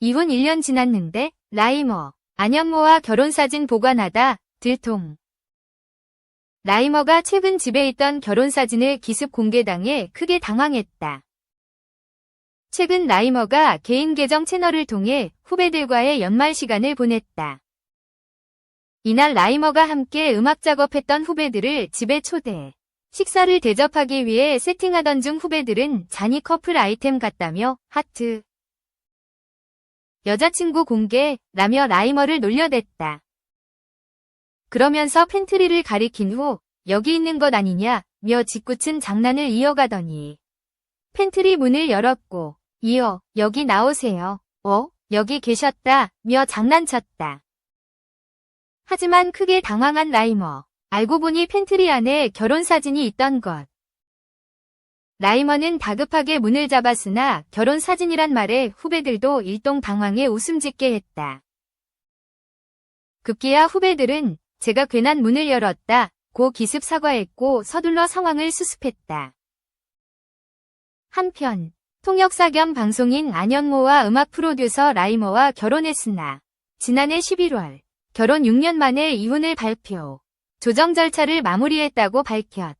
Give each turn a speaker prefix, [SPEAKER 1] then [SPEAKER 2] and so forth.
[SPEAKER 1] 이혼 1년 지났는데 라이머, 안현모와 결혼사진 보관하다 들통. 라이머가 최근 집에 있던 결혼사진을 기습 공개당해 크게 당황했다. 최근 라이머가 개인 계정 채널을 통해 후배들과의 연말 시간을 보냈다. 이날 라이머가 함께 음악 작업했던 후배들을 집에 초대해 식사를 대접하기 위해 세팅하던 중 후배들은 잔이 커플 아이템 같다며 하트. 여자친구 공개 라며 라이머를 놀려댔다. 그러면서 팬트리를 가리킨 후 여기 있는 것 아니냐며 짓궂은 장난을 이어가더니 팬트리 문을 열었고 이어 여기 나오세요. 어? 여기 계셨다며 장난쳤다. 하지만 크게 당황한 라이머. 알고 보니 팬트리 안에 결혼사진이 있던 것. 라이머는 다급하게 문을 잡았으나 결혼 사진이란 말에 후배들도 일동 당황해 웃음 짓게 했다. 급기야 후배들은 제가 괜한 문을 열었다. 고 기습 사과했고 서둘러 상황을 수습했다. 한편 통역사 겸 방송인 안현모와 음악 프로듀서 라이머와 결혼했으나 지난해 11월 결혼 6년 만에 이혼을 발표. 조정 절차를 마무리했다고 밝혔.